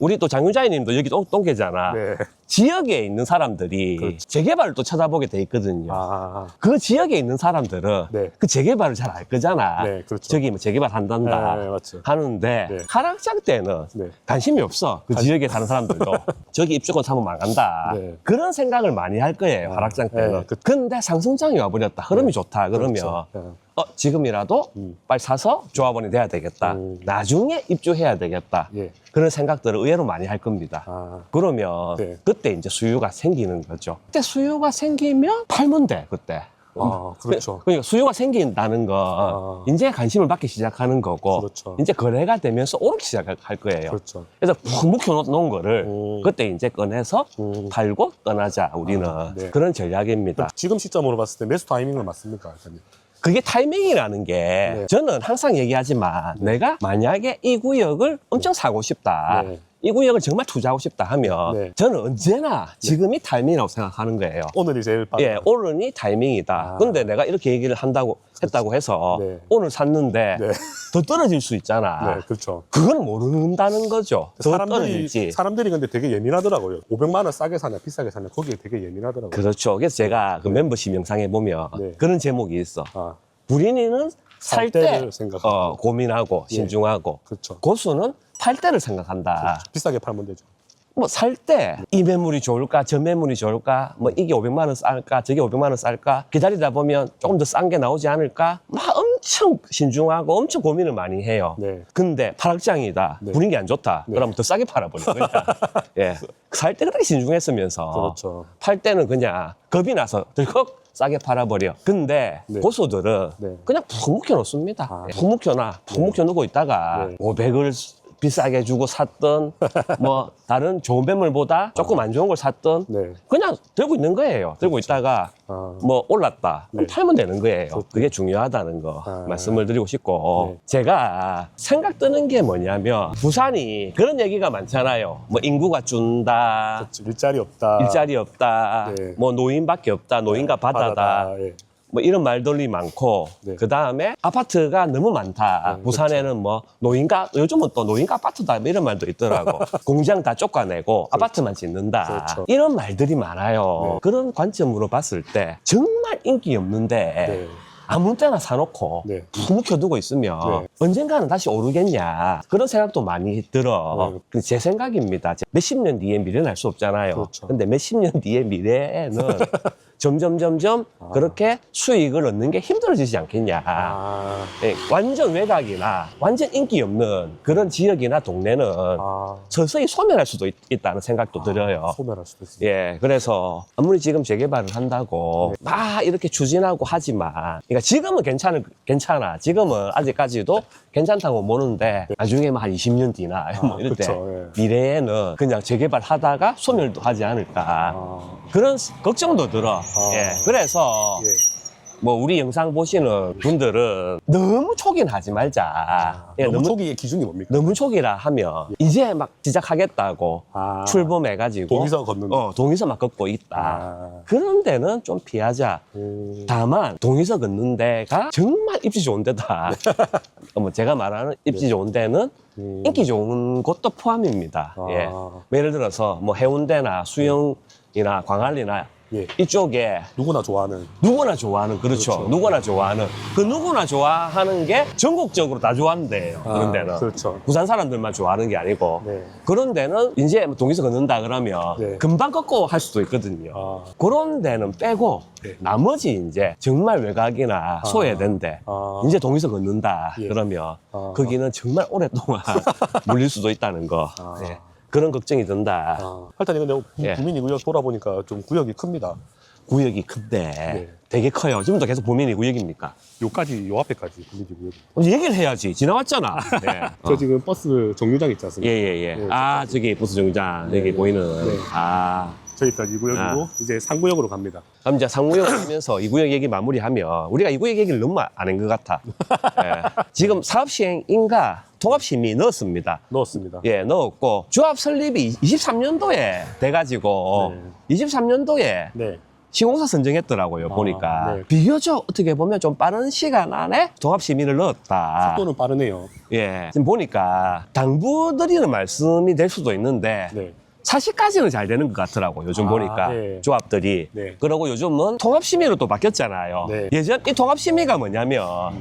우리 또 장윤자이님도 여기 똥, 똥개잖아. 네. 지역에 있는 사람들이 그렇죠. 재개발을 또 찾아보게 돼 있거든요. 아, 그 지역에 있는 사람들은 네. 그 재개발을 잘 알 거잖아. 네, 그렇죠. 저기 뭐 재개발 한단다 네, 맞죠. 하는데 네. 하락장 때는 네. 관심이 없어. 그 지역에 사는 사람들도 저기 입주권 사면 망한다. 네. 그런 생각을 많이 할 거예요. 아, 하락장 때는. 네, 그- 근데 상승장이 와버렸다. 흐름이 좋다. 그러면 그렇죠. 네. 어, 지금이라도 음. 빨리 사서 조합원이 돼야 되겠다. 음. 나중에 입주해야 되겠다. 예. 그런 생각들을 의외로 많이 할 겁니다. 아, 그러면 네. 그때 이제 수요가 생기는 거죠. 그때 수요가 생기면 팔면 돼, 그때. 아, 그렇죠. 그러니까 수요가 생긴다는 건 아. 이제 관심을 받기 시작하는 거고 그렇죠. 이제 거래가 되면서 오르기 시작할 거예요. 그렇죠. 그래서 푹 묵혀놓은 거를 음. 그때 이제 꺼내서 음. 팔고 떠나자 우리는 아, 네. 그런 전략입니다. 지금 시점으로 봤을 때 매수 타이밍은 맞습니까? 그게 타이밍이라는 게 네. 저는 항상 얘기하지만 내가 만약에 이 구역을 엄청 사고 싶다. 네. 이 구역을 정말 투자하고 싶다 하면 네. 저는 언제나 지금이 타이밍이라고 생각하는 거예요. 오늘이 제일 빠르 예, 오늘이 타이밍이다. 아. 근데 내가 이렇게 얘기를 한다고 했다고 해서 네. 오늘 샀는데 네. 더 떨어질 수 있잖아. 네, 그렇죠. 그건 모른다는 거죠. 더 사람들이 떨어질지. 사람들이 근데 되게 예민하더라고요. 500만 원 싸게 사냐 비싸게 사냐 거기에 되게 예민하더라고요. 그렇죠. 그래서 제가 그 멤버십 영상에 보면 네. 그런 제목이 있어. 아, 부린이는 살 때 때를 생각하고. 어, 고민하고 예. 신중하고 그렇죠. 고수는 팔 때를 생각한다. 비싸게 팔면 되죠. 뭐 살 때 이 매물이 좋을까 저 매물이 좋을까 뭐 이게 500만 원 쌀까 저게 500만 원 쌀까 기다리다 보면 조금 더 싼 게 나오지 않을까 막 엄청 신중하고 엄청 고민을 많이 해요. 네. 근데 파락장이다. 네. 부린 게안 좋다. 네. 그러면 더 싸게 팔아버려. 그냥. 예. 살 때 그렇게 신중했으면서 그렇죠. 팔 때는 그냥 겁이 나서 들컥 싸게 팔아버려. 근데 네. 고수들은 네. 그냥 푹 묵혀놓습니다. 아. 예. 푹 묵혀놔. 푹 묵혀놓고 있다가 네. 500을 비싸게 주고 샀던 뭐 다른 좋은 매물보다 조금 안 좋은 걸 샀던 네. 그냥 들고 있는 거예요. 들고 있다가 아, 뭐 올랐다. 그럼 네. 팔면 되는 거예요. 그렇죠. 그게 중요하다는 거 아. 말씀을 드리고 싶고 네. 제가 생각 드는 게 뭐냐면 부산이 그런 얘기가 많잖아요. 뭐 인구가 준다. 그렇죠. 일자리 없다. 일자리 없다. 네. 뭐 노인밖에 없다. 노인과 바다다. 예. 뭐 이런 말들이 많고 네. 그 다음에 아파트가 너무 많다. 네, 부산에는 뭐 노인가 요즘은 또 노인가 아파트다 뭐 이런 말도 있더라고. 공장 다 쫓아내고 아파트만 짓는다. 그렇죠. 이런 말들이 많아요. 네. 그런 관점으로 봤을 때 정말 인기 없는데 네. 아무 때나 사놓고 네. 푹 묵혀두고 있으면 네. 언젠가는 다시 오르겠냐 그런 생각도 많이 들어 네. 근데 제 생각입니다 몇십 년 뒤에 미래는 알 수 없잖아요 그렇죠. 근데 몇십 년 뒤에 미래에는 점점 점점 아. 그렇게 수익을 얻는 게 힘들어지지 않겠냐 아, 예, 완전 외곽이나 완전 인기 없는 그런 지역이나 동네는 아, 서서히 소멸할 수도 있, 다는 생각도 들어요 소멸할 수도 있습니다. 예, 그래서 아무리 지금 재개발을 한다고 네. 막 이렇게 추진하고 하지만, 그러니까 지금은 괜찮을 괜찮아. 지금은 아직까지도 괜찮다고 보는데 나중에 뭐한 20년 뒤나 뭐 이럴 때 그쵸, 예. 미래에는 그냥 재개발 하다가 소멸도 하지 않을까 아, 그런 스- 걱정도 들어. 예, 그래서 예. 뭐 우리 영상 보시는 분들은 너무 초기는 하지 말자. 예, 너무 초기의 기준이 뭡니까? 너무 초기라 하면 이제 막 시작하겠다고 아, 출범해가지고 동의서 걷는 어, 동의서 막 걷고 있다. 아, 그런 데는 좀 피하자. 음, 다만 동의서 걷는 데가 정말 입지 좋은 데다. 뭐 제가 말하는 입지 좋은 데는 음. 인기 좋은 곳도 포함입니다. 아. 예. 뭐 예를 들어서 뭐 해운대나 수영이나 광안리나 예. 이쪽에 누구나 좋아하는 누구나 좋아하는 그렇죠. 그렇죠. 누구나 좋아하는 그 누구나 좋아하는 게 전국적으로 다 좋아하는 데예요. 그런 아, 데는 그렇죠. 부산 사람들만 좋아하는 게 아니고 네. 그런 데는 이제 뭐 동의서 걷는다 그러면 네. 금방 걷고 할 수도 있거든요. 아, 그런 데는 빼고 네. 나머지 이제 정말 외곽이나 소외된데 아, 이제 동의서 걷는다 예. 그러면 아. 거기는 정말 오랫동안 물릴 수도 있다는 거 아. 예. 그런 걱정이 든다. 아, 할단이 근데 예. 구민이 구역 돌아보니까 좀 구역이 큽니다. 구역이 큰데 네. 되게 커요. 지금도 계속 보면이 구역입니까? 요까지 요 앞에까지 구민이 구역. 그럼 얘기를 해야지. 지나왔잖아. 네. 저 지금 버스 정류장 있지 않습니까? 예예예. 네, 아 저기 버스 정장 네, 여기 네. 보이는. 네. 아 저기까지 구역이고 아. 이제 상구역으로 갑니다. 그럼 이제 상구역 하면서 이 구역 얘기 마무리하면 우리가 이 구역 얘기를 너무 안 한 것 같아. 예. 지금 사업 시행인가 통합심의 넣었습니다. 넣었습니다. 예, 넣었고 조합 설립이 23년도에 돼가지고 네. 23년도에 네. 시공사 선정했더라고요, 아, 보니까. 네. 비교적 어떻게 보면 좀 빠른 시간 안에 종합 시민을 넣었다. 속도는 빠르네요. 예. 지금 보니까 당부드리는 말씀이 될 수도 있는데 네. 사실까지는 잘 되는 것 같더라고 요즘 아, 보니까 네. 조합들이 네. 그러고 요즘은 통합 심의로 또 바뀌었잖아요 네. 예전 이 통합 심의가 뭐냐면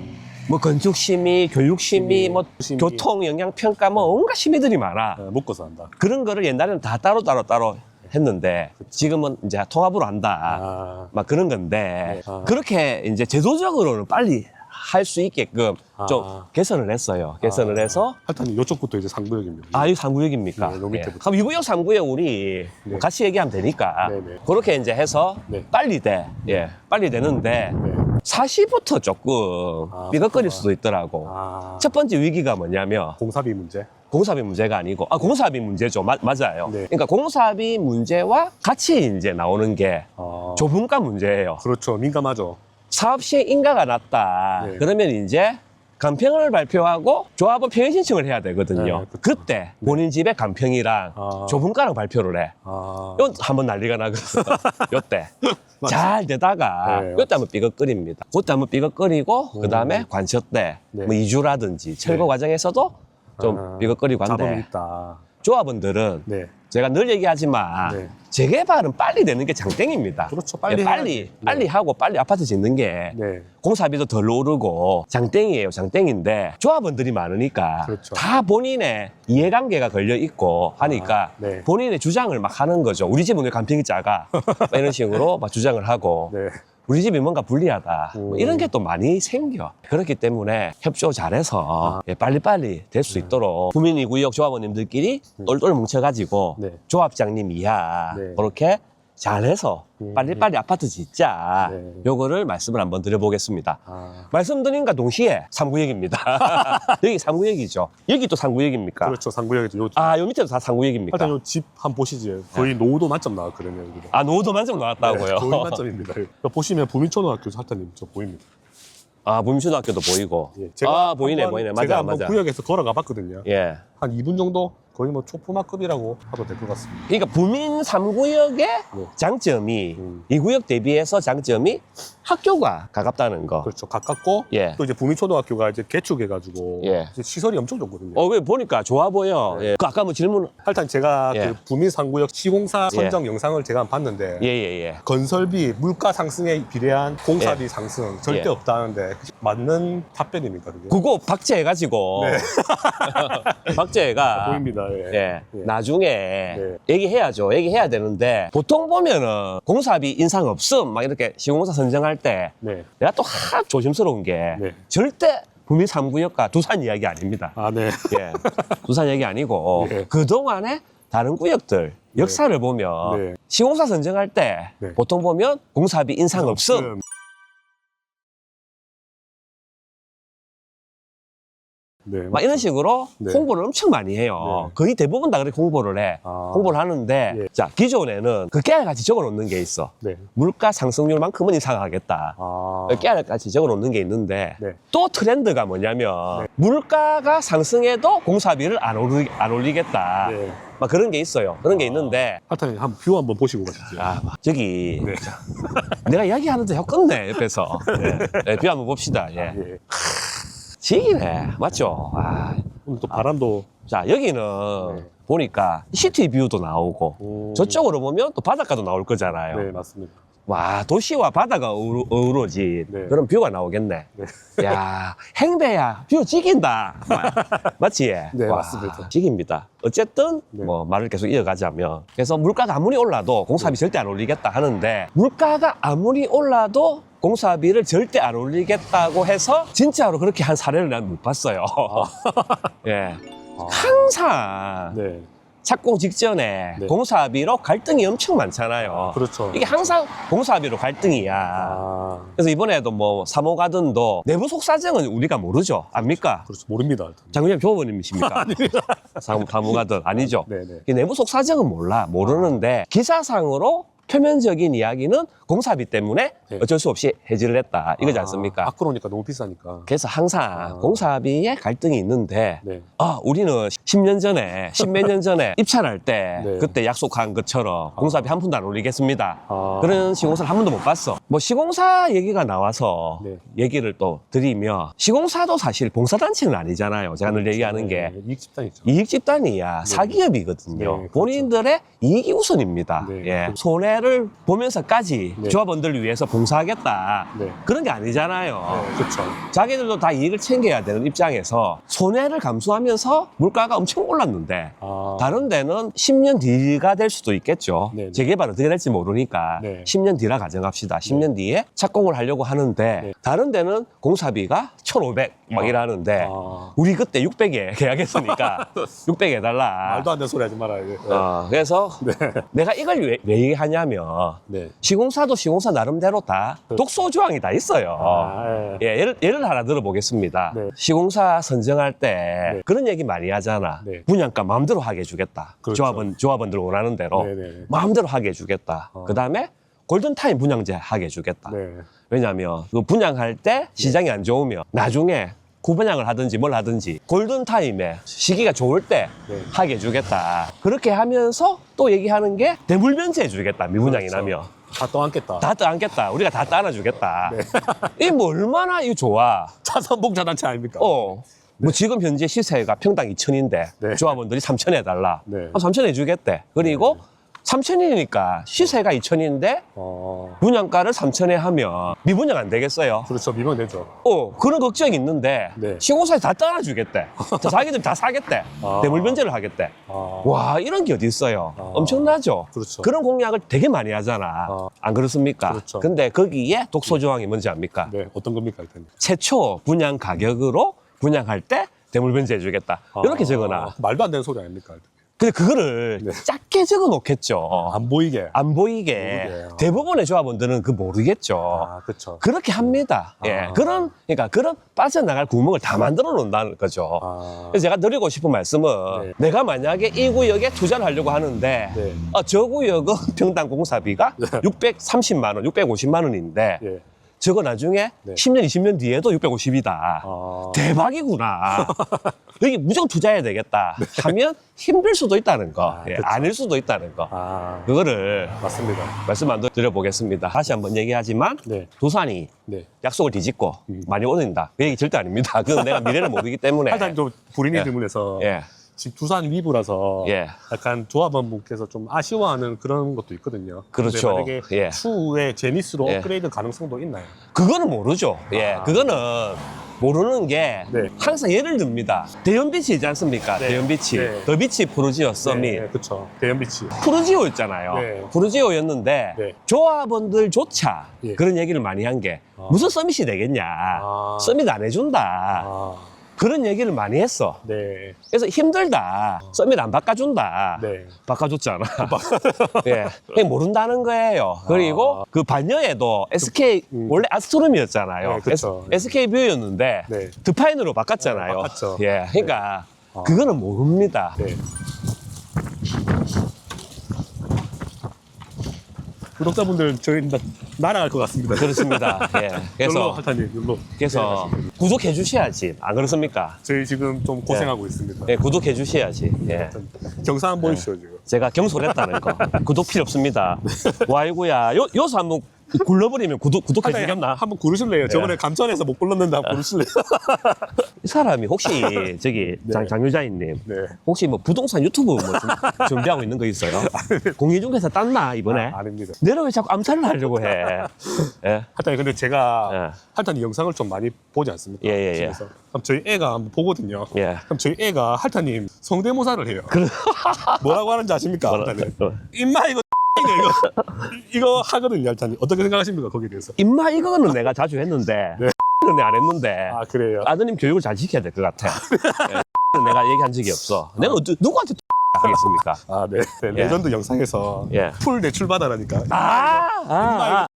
뭐 건축 심의, 교육심의, 심의, 뭐 심의. 교통 영향 평가 뭐 온갖 심의들이 많아 네, 묶어서 한다. 그런 거를 옛날에는 다 따로 따로 따로 했는데 지금은 이제 통합으로 한다 아, 막 그런 건데 네. 아. 그렇게 이제 제도적으로는 빨리 할 수 있게끔 좀 아. 개선을 했어요 개선을 아. 해서 하여튼 이쪽부터 이제 상구역입니다. 아, 이거 3구역입니까? 네, 요 밑에부터. 그럼 2구역, 3구역 우리 네. 같이 얘기하면 되니까. 네, 네. 그렇게 이제 해서 네. 빨리 돼. 예, 빨리 되는데 네. 사시부터 조금 아, 삐걱거릴. 수도 있더라고. 아, 첫 번째 위기가 뭐냐면 공사비 문제. 공사비 문제가 아니고, 아, 공사비 문제죠. 마- 맞아요. 네. 그러니까 공사비 문제와 같이 이제 나오는 게 아, 조분가 문제예요. 그렇죠. 민감하죠. 사업 시에 인가가 났다. 네. 그러면 이제 간평을 발표하고 조합은 평의 신청을 해야 되거든요. 네, 그쵸. 그때 본인 집의 간평이랑 아. 조분가랑 발표를 해. 아, 요 한번 난리가 나거든. 요때. 잘 되다가 네, 요때 한번 삐걱거립니다. 그때 한번 삐걱거리고 음. 그다음에 관처 때 네. 뭐 이주라든지 철거 네. 과정에서도 좀 아, 삐걱거리고 잡음이 한데 있다. 조합원들은 네. 제가 늘 얘기하지만 네. 재개발은 빨리 되는 게 장땡입니다. 그렇죠. 빨리 빨리 빨리, 해야지. 네. 빨리 하고 빨리 아파트 짓는 게 네. 공사비도 덜 오르고 장땡이에요, 장땡인데 조합원들이 많으니까 그렇죠. 다 본인의 이해관계가 걸려 있고 하니까 아, 네. 본인의 주장을 막 하는 거죠. 우리 집은 왜 간평이 작아? 막 이런 식으로 막 주장을 하고 네. 우리 집이 뭔가 불리하다. 뭐 음. 이런 게 또 많이 생겨. 그렇기 때문에 협조 아. 잘해서 예, 빨리빨리 될수 네. 있도록 구민이 구역 조합원님들끼리 똘똘 뭉쳐가지고 네. 조합장님 이하 네. 그렇게 잘해서 음. 빨리빨리 아파트 짓자. 네. 요거를 말씀을 한번 드려보겠습니다. 아, 말씀드린과 동시에 3구역입니다. 여기 3구역이죠. 여기 또 3구역입니까? 그렇죠. 상구역이죠. 요, 아, 요 밑에도 다 3구역입니까? 일단 요 집 한 보시지. 거의 노후도 만점 나왔거든요. 여기도. 아, 노도 만점 나왔다고요? 네, 거의 만점입니다. 여기 보시면 부민초등학교 사타님 저 보입니다. 아, 부임초등학교도 보이고. 예, 아, 보이네, 한번- 보이네. 제가 맞아, 한번 맞아. 구역에서 걸어가 봤거든요. 예. 한 2분 정도 거의 뭐 초품화급이라고 하도 될 것 같습니다. 그러니까 부민 3구역의 장점이 음. 이 2구역 대비해서 장점이 학교가 가깝다는 거. 그렇죠. 가깝고 예. 또 이제 부민초등학교가 이제 개축해가지고 예. 이제 시설이 엄청 좋거든요. 어, 왜 보니까 좋아 보여. 네. 예. 그 아까 뭐 질문. 하여튼 제가 예. 그 부민 상구역 시공사 선정 영상을 제가 봤는데 예, 예, 예. 건설비, 물가 상승에 비례한 공사비 상승 절대 예. 없다는데 맞는 답변입니까 그게? 그거 박제해가지고. 박제해가. 네. 보입니다. 예. 예. 예. 나중에 네. 얘기해야죠. 얘기해야 되는데 보통 보면은 공사비 인상 없음 막 이렇게 시공사 선정할 때 네. 내가 또 하 조심스러운 게 네. 절대 부민 3구역과 두산 이야기 아닙니다. 아, 네. 예. 두산 얘기 아니고 예. 그동안에 다른 구역들 역사를 보면 네. 시공사 선정할 때 네. 보통 보면 공사비 인상 없음 네. 막 이런. 식으로 네. 홍보를 엄청 많이 해요. 네. 거의 대부분 다 그렇게 홍보를 해. 아. 홍보를 하는데 예. 자 기존에는 그 깨알같이 적어놓는 게 있어. 네. 물가 상승률만큼은 인상하겠다. 아. 깨알같이 적어놓는 게 있는데 네. 또 트렌드가 뭐냐면 네. 물가가 상승해도 공사비를 안, 올리, 안 올리겠다. 네. 막 그런 게 있어요. 그런 게 아. 있는데 하여튼 한번 뷰 한번 보시고 가시죠. 아, 저기 네. 내가 이야기하는데 혀 끝내 옆에서 예. 네, 비 한번 봅시다. 예. 예. 지기네 맞죠? 아, 오늘 또 바람도 자 여기는 네. 보니까 시티 뷰도 나오고 음. 저쪽으로 보면 또 바닷가도 나올 거잖아요. 네, 맞습니다. 와 도시와 바다가 어우러, 어우러진 네. 그런 뷰가 나오겠네. 네. 야 행배야 뷰 찍인다. 마- 맞지? 네, 와, 맞습니다. 찍입니다. 어쨌든 네. 뭐 말을 계속 이어가자면 그래서 물가가 아무리 올라도 공사비 네. 절대 안 올리겠다 하는데 물가가 아무리 올라도 공사비를 절대 안 올리겠다고 해서 진짜로 그렇게 한 사례를 난 못 봤어요. 예. 아. 항상 네. 착공 직전에 네. 공사비로 갈등이 엄청 많잖아요. 그렇죠. 이게 항상 공사비로 갈등이야. 아, 그래서 이번에도 뭐 3호 가든도 내부 속사정은 우리가 모르죠. 압니까? 그렇죠. 모릅니다. 장군님 조원님이십니까? 사무, 사무 가든 아니죠. 네, 네. 이 내부 속사정은 몰라. 모르는데 기사상으로 표면적인 이야기는 공사비 때문에 네. 어쩔 수 없이 해지를 했다. 이거지 않습니까? 아, 아크로니까 너무 비싸니까. 그래서 항상 아. 공사비에 갈등이 있는데 네. 아, 우리는 10년 전에, 10몇 년 전에 입찰할 때 네. 그때 약속한 것처럼 공사비 한 푼도 안 올리겠습니다. 아. 그런 시공사를 한 번도 못 봤어. 뭐 시공사 얘기가 나와서 네. 얘기를 또 드리면 시공사도 사실 봉사단체는 아니잖아요. 제가 늘 얘기하는 게 네, 이익 집단이죠. 이익 집단이야 사기업이거든요. 네, 그렇죠. 본인들의 이익이 우선입니다. 네, 예. 그렇죠. 손해를 보면서까지 네. 조합원들을 위해서 봉사하겠다. 네. 그런 게 아니잖아요. 네, 그렇죠. 자기들도 다 이익을 챙겨야 되는 입장에서 손해를 감수하면서 물가가 엄청 올랐는데 아, 다른 데는 10년 뒤가 될 수도 있겠죠. 네, 네. 재개발 어떻게 될지 모르니까 네. 10년 뒤라 가정합시다. 10년 뒤에 착공을 하려고 하는데 네. 다른 데는 공사비가 1,500막 아. 이러는데 아. 우리 그때 600에 계약했으니까 600 해달라. 말도 안 되는 소리 하지 말아요. 네. 어, 그래서 네. 내가 이걸 왜, 왜 얘기하냐면 네. 시공사도 시공사 나름대로 다 독소 조항이 다 있어요. 아, 예. 예, 예를, 예를 하나 들어보겠습니다. 네. 시공사 선정할 때 네. 그런 얘기 많이 하잖아. 네. 분양가 마음대로 하게 해주겠다. 그렇죠. 조합원, 조합원들 원하는 대로 네네. 마음대로 하게 해주겠다. 어. 그 다음에 골든타임 분양제 하게 해주겠다. 네. 왜냐하면 그 분양할 때 시장이 안 좋으면 나중에 구분양을 하든지 뭘 하든지 골든타임에 시기가 좋을 때 네. 하게 해주겠다. 그렇게 하면서 또 얘기하는 게 대물면제 해주겠다. 미분양이 그렇죠. 나면. 다 떠안겠다. 다 떠안겠다. 우리가 다 따라주겠다. 네. 이뭐 얼마나 이 좋아. 차선봉 자단체 아닙니까? 어. 뭐 지금 현재 시세가 평당 2천인데 네. 조합원들이 3천 해달라. 네. 3천 해주겠대. 그리고 3천이니까 시세가 2천인데 어. 분양가를 3천에 하면 미분양 안 되겠어요. 그렇죠. 미분되죠. 어, 그런 걱정이 있는데 네. 시공사에 다 따라주겠대. 자, 자기들 다 사겠대. 아. 대물변제를 하겠대. 아. 와, 이런 게 어디 있어요? 아. 엄청나죠? 그렇죠. 런 공약을 되게 많이 하잖아. 아. 안 그렇습니까? 그렇죠. 근데 거기에 독소 조항이 뭔지 압니까? 네. 어떤 겁니까, 일단? 최초 분양 가격으로 분양할 때 대물변제 해주겠다. 이렇게 적어놔. 말도 안 되는 소리 아닙니까? 일단? 근데 그거를 네. 작게 적어 놓겠죠. 안 보이게. 안 보이게. 모르게. 대부분의 조합원들은 그 모르겠죠. 아, 그렇죠. 그렇게 합니다. 예. 아. 그런, 그러니까 그런 빠져나갈 구멍을 다 만들어 놓는다는 거죠. 아. 그래서 제가 드리고 싶은 말씀은 네. 내가 만약에 이 구역에 투자를 하려고 하는데 네. 어, 저 구역은 평당 공사비가 네. 630만 원, 650만 원인데 예. 저거 나중에 네. 10년, 20년 뒤에도 650이다. 아. 대박이구나. 여기 무조건 투자해야 되겠다. 하면 힘들 수도 있다는 거. 아, 예. 아닐 수도 있다는 거. 아. 그거를 맞습니다. 말씀 안 드려보겠습니다. 다시 한번 얘기하지만 네. 두산이 네. 약속을 뒤집고 음. 많이 오는다. 그 얘기 절대 아닙니다. 그건 내가 미래를 모르기 때문에. 일단 좀 불인의 예. 질문에서 예. 지금 두산 위브라서 예. 약간 조합원분께서 좀 아쉬워하는 그런 것도 있거든요. 그렇죠. 근데 만약에 예. 추후에 제니스로 예. 업그레이드 가능성도 있나요? 그거는 모르죠. 예. 아. 그거는 모르는 게 네. 항상 예를 듭니다. 대연비치이지 않습니까? 네. 대연비치. 네. 더비치 프루지오 썸이 네, 그렇죠. 대연비치. 프루지오였잖아요. 네. 프루지오였는데 네. 조합원들조차 예. 그런 얘기를 많이 한게 아. 무슨 서밋이 되겠냐. 아. 서밋 안 해준다. 아. 그런 얘기를 많이 했어. 네. 그래서 힘들다. 서밋 안 바꿔준다. 네. 바꿔줬잖아. 예. 그냥 모른다는 거예요. 그리고 아. 그 반년에도 SK, 음. 원래 아스트롬이었잖아요. 네, 그쵸. SK 뷰였는데 네. 드파인으로 바꿨잖아요. 네, 바꿨죠. 예. 그러니까 아. 그거는 모릅니다. 네. 구독자분들 저희 나, 날아갈 것 같습니다. 그렇습니다. 예. 그래서 할타님, 율로. 그래서 구독해 주셔야지. 안 그렇습니까? 저희 지금 좀 고생하고 있습니다. 예, 구독해 주셔야지. 예. 경상 한번 보이시죠 지금. 제가 경솔했다는 거. 구독 필요 없습니다. 와, 아이고야. 요, 요서 한번 굴러버리면 구독, 구독해 할타님, 주겠나? 한번 고르실래요? 저번에 감천에서 못 불렀는데 한번 고르실래요? 이 사람이 혹시 저기 네. 장, 장유자인님 네. 혹시 뭐 부동산 유튜브 뭐좀 준비하고 있는 거 있어요? 공인중개사 땄나 이번에? 아, 아닙니다. 내가 왜 자꾸 암살을 하려고 해? 예. 할타님 근데 제가 예. 할타님 영상을 좀 많이 보지 않습니까? 예, 예, 예. 집에서. 그럼 저희 애가 한번 보거든요. 예. 그럼 저희 애가 할타님 성대모사를 해요. 뭐라고 하는지 아십니까? 뭐라- 할타님. 어. 임마 이거 이거 이거 하거든요, 할타님. 어떻게 생각하십니까 거기에 대해서? 임마 이거는 내가 자주 했는데 네. 는 안 했는데 아 그래요. 아드님 교육을 잘 지켜야 될 것 같아. 예. 내가 얘기한 적이 없어. 내가 어떠- 누구한테 하겠습니까? 아 네. 네, 예. 레전드 영상에서 예. 풀 대출 받아라니까. 아, 아, 아.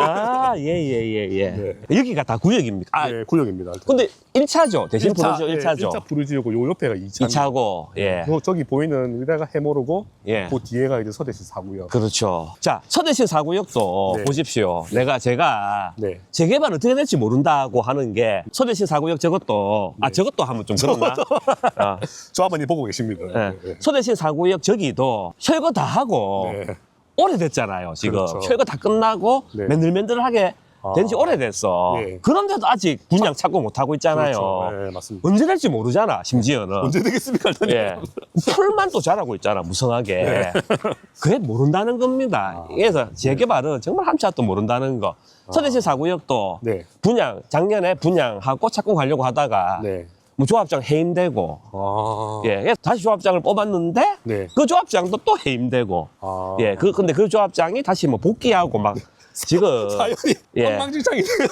아, 예, 예, 예, 예. 네. 여기가 다 구역입니까? 아, 네, 구역입니다. 근데 1차죠. 대신 부르죠, 예, 1차죠. 1차 부르지오고 요 옆에가 2차. 2차고, 예. 요 저기 보이는 위다가 해모르고 예. 그 뒤에가 이제 서대시 사구역. 그렇죠. 자, 서대신 사구역도 네. 보십시오. 내가 제가 네. 재개발 어떻게 될지 모른다고 하는 게 서대신 사구역 저것도 아 네. 저것도 하면 좀 그렇나? 아, 저 아버님 보고 계십니다. 예. 네. 서대신 사구역 저기도 철거 다 하고 네. 오래됐잖아요. 지금 그렇죠. 철거 다 끝나고 네. 맨들맨들하게 된지 아. 오래됐어. 네. 그런데도 아직 분양 찾고 못 하고 있잖아요. 그렇죠. 네, 맞습니다. 언제 될지 모르잖아. 심지어는. 언제 되겠습니까? 예. 풀만 또 자라고 있잖아, 무성하게. 네. 그게 모른다는 겁니다. 아. 그래서 재개발은 정말 한치 앞도 모른다는 거. 서대시 사구역도 네. 분양, 작년에 분양하고 착공 하려고 하다가 네. 뭐 조합장 해임되고, 아. 예, 그래서 다시 조합장을 뽑았는데 네. 그 조합장도 또 해임되고, 아. 예, 그, 근데 그 조합장이 다시 뭐 복귀하고 막 지금, 사연이 예. 엉망진창이네요.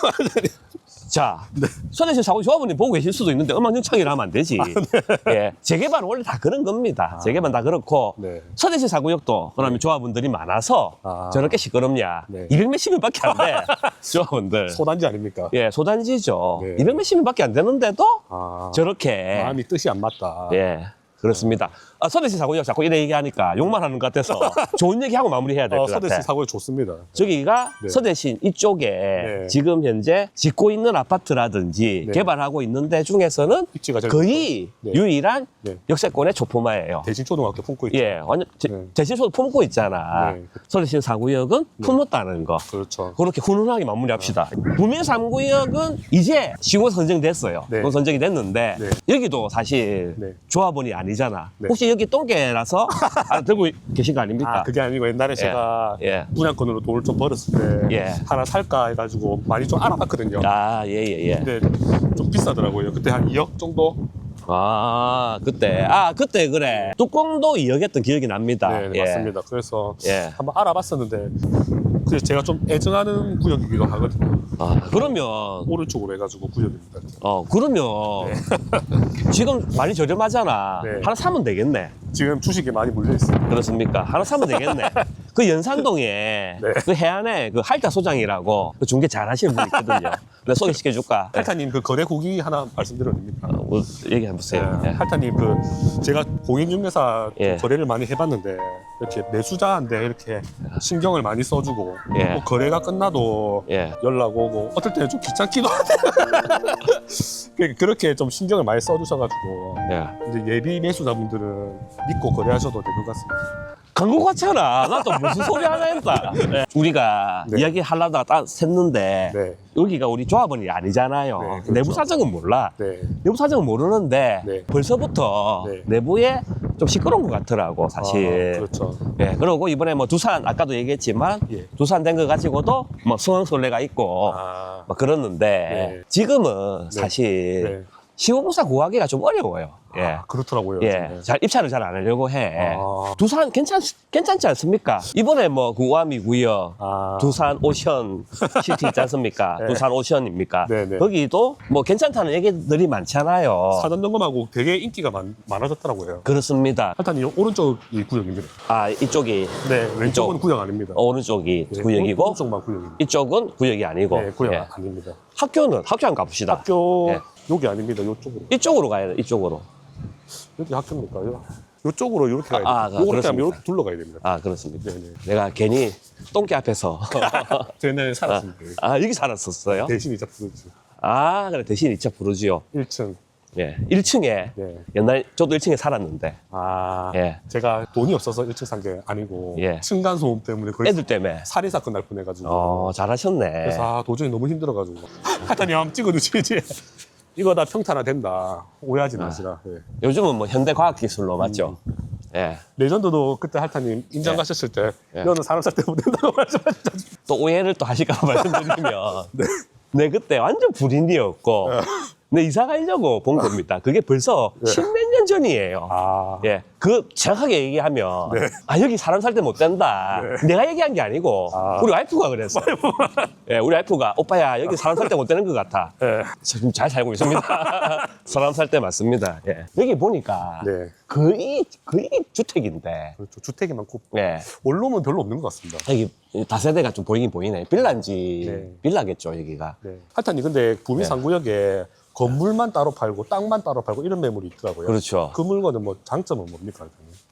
자, 네. 서대시 사구 조합원님 보고 계실 수도 있는데 엉망진창이라 하면 안 되지. 아, 예, 재개발은 원래 다 그런 겁니다. 재개발은 다 그렇고, 네. 서대시 사구역도 그러면 조합원들이 많아서 아. 저렇게 시끄럽냐. 네. 200 몇십 명밖에 안 돼. 조합원들. 소단지 아닙니까? 예, 소단지죠. 네. 200 몇십 명밖에 안 되는데도 아. 저렇게. 마음이 뜻이 안 맞다. 예. 그렇습니다. 아, 서대시 사구역 자꾸 이래 얘기하니까 욕만 하는 것 같아서 좋은 얘기하고 마무리해야 될 어, 것 같아. 서대시 사고에 좋습니다. 저기가 네. 서대신 이쪽에 네. 지금 현재 짓고 있는 아파트라든지 네. 개발하고 있는 데 중에서는 입지가 제일 거의 네. 유일한 네. 역세권의 조포마예요. 대신 초등학교 품고 있죠. 예, 완전 제- 네. 대신소도 품고 있잖아. 네. 서대신 사구역은 품었다는 거. 그렇죠. 그렇게 훈훈하게 마무리합시다. 부민 3구역은 이제 시공 선정됐어요. 네. 시공 선정이 됐는데 네. 여기도 사실 네. 조합원이 아니 잖아. 네. 혹시 여기 똥개라서 아, 들고 계신 거 아닙니까? 아, 그게 아니고 옛날에 제가 예. 분양권으로 돈을 좀 벌었을 때 예. 하나 살까 해가지고 많이 좀 알아봤거든요. 아, 예, 예, 예. 근데 좀 비싸더라고요. 그때 한 2억 정도? 아, 그때. 아, 그때 그래. 뚜껑도 이야기했던 기억이 납니다. 네, 네, 예. 맞습니다. 그래서 예. 한번 알아봤었는데 그래서 제가 좀 애정하는 구역이기도 하거든요. 아, 그러면, 오른쪽으로 해가지고 구역입니다. 어, 그러면 지금 많이 저렴하잖아. 네. 하나 사면 되겠네. 지금 주식이 많이 물려 있어요. 그렇습니까? 하나 사면 되겠네. 그 연산동에 네. 그 해안에 그 할타 소장이라고 그 중개 잘 하시는 분 있거든요. 내가 소개시켜 줄까? 할타님 그 거래 후기 하나 말씀드려도 됩니까? 어, 뭐 얘기해 보세요. 네, 예. 할타님 그 제가 공인중개사 예. 거래를 많이 해봤는데 이렇게 매수자한테 이렇게 신경을 많이 써주고 예. 또 거래가 끝나도 예. 연락 오고 어떨 때는 좀 귀찮기도 하고 그- 그렇게 좀 신경을 많이 써주셔가지고 예. 이제 예비 매수자분들은 믿고 거래하셔도 될 것 같습니다. 광고 같잖아. 나 또 무슨 소리 하나 했다. 예. 우리가 네. 이야기 하려다가 딱 샜는데 네, 여기가 우리 조합원이 아니잖아요. 네, 그렇죠. 내부 사정은 몰라. 네, 내부 사정은 모르는데 네. 벌써부터 네. 내부에 좀 시끄러운 것 같더라고 사실. 아, 그렇죠. 예, 그러고 이번에 뭐 두산 아까도 얘기했지만 예. 두산 된 거 가지고도 뭐 수강설레가 있고 아, 뭐 그랬는데 네. 지금은 네. 사실 네. 시공사 구하기가 좀 어려워요. 예. 아, 그렇더라고요. 예, 요즘에. 잘 입찰을 잘 안 하려고 해. 아. 두산 괜찮 괜찮지 않습니까? 이번에 뭐 구암이고요. 아, 두산 오션 시티 있지 않습니까? 네. 두산 오션입니까? 네네. 거기도 뭐 괜찮다는 얘기들이 많잖아요. 사전 점검하고 되게 인기가 많, 많아졌더라고요. 그렇습니다. 할타님 오른쪽이 구역입니다. 아 이쪽이 네, 왼쪽은 이쪽. 구역 아닙니다. 오른쪽이 네, 구역이고 오른쪽만 구역입니다. 이쪽은 구역이 아니고 네, 구역 예. 아닙니다. 학교는 학교 한번 가봅시다. 학교 예. 여기 아닙니다. 요쪽으로. 이쪽으로 가야 돼. 이쪽으로. 여기 학교입니까? 요- 요쪽으로 이렇게 가야 아, 됩니다. 요렇게 그렇습니까? 하면 이렇게 둘러가야 됩니다. 아 그렇습니다. 네네. 내가 괜히 똥개 앞에서 저 옛날에 살았습니다. 아 여기 살았었어요. 대신 이자 부르지. 아 그래 대신 2차 부르지요. 1층. 예, 1층에 네. 옛날 저도 1층에 살았는데 아, 예. 제가 돈이 없어서 1층 산 게 아니고 예. 층간 소음 때문에 거의 애들 때문에. 살인 사건 날 뻔해가지고. 어 잘하셨네. 그래서 아, 도저히 너무 힘들어가지고. 하여튼 한번 찍어주시지. 이거 다 평탄화 된다. 오해하지 아. 마시라. 예. 요즘은 뭐 현대 과학 기술로 맞죠. 예. 레전드도 그때 할타님 인장 예. 가셨을 때 예. 너는 사람 살 때 못 된다고 말씀하셨죠. 또 오해를 또 하실까 봐 말씀드리면 네. 그때 완전 불인이었고 내 이사 가려고 본 겁니다. 그게 벌써 십몇 년 전이에요. 아, 예, 그 정확하게 얘기하면 아 여기 사람 살 때 못 된다. 내가 얘기한 게 아니고 아. 우리 와이프가 그랬어. 예, 우리 와이프가 오빠야 여기 사람 살 때 못 되는 것 같아. 네. 지금 잘 살고 있습니다. 사람 살 때 맞습니다. 예. 여기 보니까 네. 거의 거의 주택인데, 그렇죠. 주택이 많고 예. 원룸은 별로 없는 것 같습니다. 여기 다세대가 좀 보이긴 보이네. 빌라인지 네. 빌라겠죠 여기가. 네. 하여튼 근데 부민 상구역에 건물만 따로 팔고 땅만 따로 팔고 이런 매물이 있더라고요. 그렇죠. 그 물건은 뭐 장점은 뭡니까?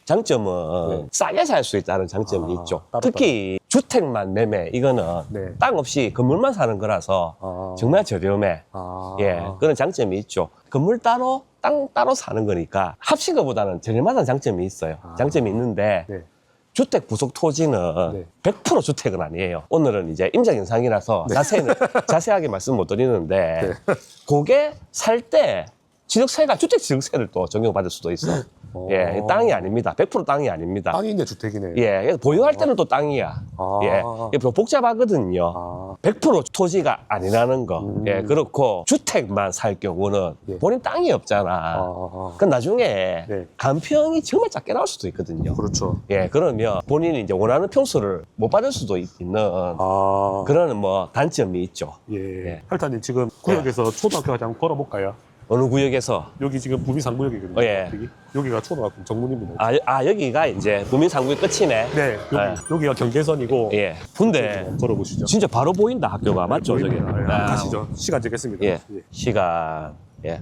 장점은 네. 싸게 살 수 있다는 장점이 아, 있죠. 따로 특히 주택만 매매 이거는 네. 땅 없이 건물만 사는 거라서 아. 정말 저렴해. 아. 예, 그런 장점이 있죠. 건물 따로 땅 따로 사는 거니까 합친 것보다는 저렴하다는 장점이 있어요. 아. 장점이 있는데 네. 주택 부속 토지는 네. 100% 주택은 아니에요. 오늘은 이제 임장 영상이라서 자세히 자세하게 말씀 못 드리는데 네. 그게 살때 지적세가 주택 지적세를 또 적용받을 수도 있어. 오. 예, 땅이 아닙니다. 100% 땅이 아닙니다. 땅인데 주택이네. 예, 그래서 보유할 때는 또 땅이야. 아. 예, 이게 좀 복잡하거든요. 아. 100% 토지가 아니라는 거. 음. 예, 그렇고 주택만 살 경우는 예. 본인 땅이 없잖아. 아. 그 나중에 네. 간평이 정말 작게 나올 수도 있거든요. 그렇죠. 예, 그러면 본인이 이제 원하는 평수를 못 받을 수도 있- 있는 아. 그런 뭐 단점이 있죠. 예. 예. 할타님 지금 구역에서 초등학교까지 한번 걸어볼까요? 어느 구역에서 여기 지금 부미 상구역이거든요. 어, 예. 여기? 여기가 초등학교 정문입니다. 아, 여- 아 여기가 이제 부민상구의 끝이네. 네. 여기, 예. 여기가 경계선이고. 예. 근데 걸어보시죠. 진짜 바로 보인다 학교가 맞죠, 저기. 보입니다. 예, 가시죠. 시간 재겠습니다. 예. 시간. 예.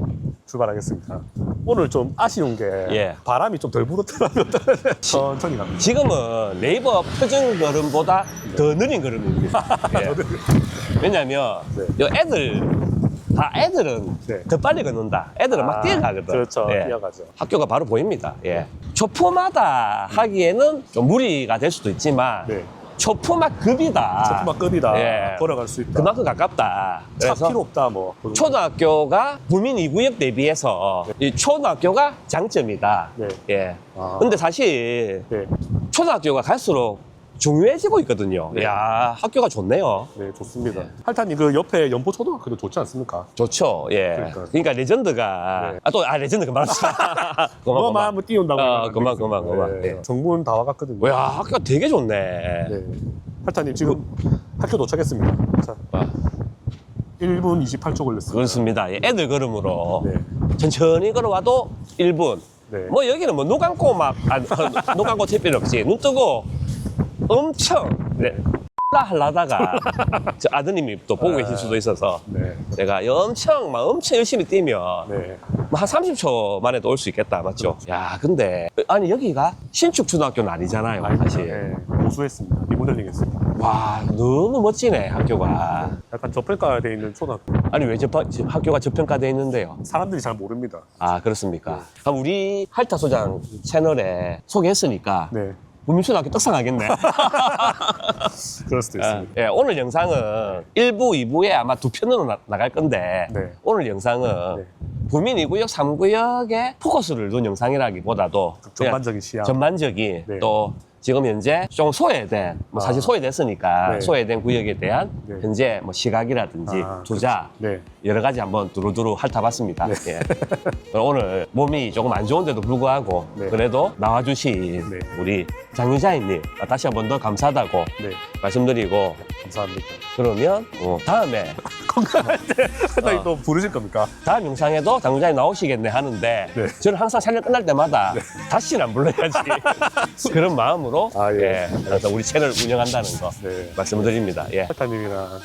출발하겠습니다. 오늘 좀 아쉬운 게 예. 바람이 좀 덜 불었더라고요. 천천히 갑니다. 지금은 네이버 표준 걸음보다 더 느린 걸음입니다. 예. 왜냐면 네. 요 애들 다 애들은 네. 더 빨리 걷는다. 애들은 막 아, 뛰어가거든. 그렇죠. 예. 뛰어가죠. 학교가 바로 보입니다. 예. 초포마다 하기에는 좀 무리가 될 수도 있지만 네. 초포마 급이다. 초품학급이다. 예. 걸어갈 수 있다. 그만큼 가깝다. 차 그래서 필요 없다. 뭐. 초등학교가 구민 2구역 대비해서 이 초등학교가 장점이다. 네. 예. 아. 근데 사실 네. 초등학교가 갈수록 중요해지고 있거든요. 네. 야 학교가 좋네요. 네, 좋습니다. 할타님 그 옆에 연포 초등학교도 좋지 않습니까? 좋죠. 예. 그러니까요. 그러니까 레전드가 네. 아또 아 레전드 그만합시다. 그만 뭐 그만. 마음을 띄운다고. 안 그만. 그만, 그만. 네. 예. 정문 다 와갔거든요. 야 학교가 되게 좋네. 네. 할타님 지금 학교 도착했습니다. 자, 아, 1분 28초 걸렸습니다. 그렇습니다. 예, 애들 걸음으로 네. 천천히 걸어와도 1분. 네. 뭐 여기는 뭐 눈 감고 막, 아, 눈 감고 칠 필요 없이 눈 뜨고 엄청, 네. 라 하려다가 저 아드님이 또 보고 계실 수도 있어서 네. 내가 엄청, 막 엄청 열심히 뛰면 네. 뭐한 30초 만에도 올 수 있겠다. 맞죠? 야, 근데 아니 여기가 신축 초등학교는 아니잖아요. 사실. 네. 보수했습니다. 리모델링 했습니다. 와, 너무 멋지네, 학교가. 약간 저평가되어 있는 초등학교. 아니 왜 저, 학교가 저평가돼 있는데요? 사람들이 잘 모릅니다. 아 그렇습니까? 그럼 우리 할타 소장 채널에 소개했으니까 네. 문민초등학교 떡상하겠네. 그럴 수도 아, 있습니다. 예, 오늘 영상은 1부, 2부에 아마 두 편으로 나, 갈 건데 네. 오늘 영상은 네. 구민 2구역, 3구역에 포커스를 둔 영상이라기보다도 그냥 전반적인 시야. 전반적인 네. 또 지금 현재 좀 소외된 뭐 아. 사실 소외됐으니까 네. 소외된 구역에 대한 네. 현재 뭐 시각이라든지 아, 투자 네. 여러 가지 한번 두루두루 핥아봤습니다. 예. 오늘 몸이 조금 안 좋은데도 불구하고 네. 그래도 나와주신 네. 우리 장유자인님 다시 한 번 더 감사하다고 네. 말씀드리고 감사합니다. 그러면 어, 다음에 건강할 때 할타님 어. 또 부르실 겁니까? 다음 영상에도 장유자님 나오시겠네 하는데 네. 저는 항상 촬영 끝날 때마다 다시는 안 불러야지 그런 마음으로 아, 예. 예, 그래서 우리 채널 운영한다는 거 네. 말씀드립니다. 예, 할타님이랑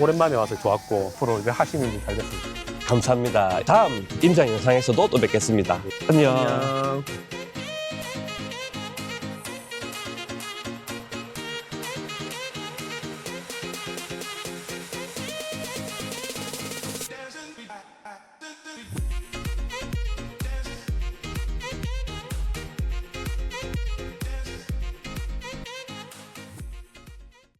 오랜만에 와서 좋았고 앞으로 이제 하시는 일잘 됐습니다. 감사합니다. 다음 임장 영상에서도 또 뵙겠습니다. 안녕. 안녕.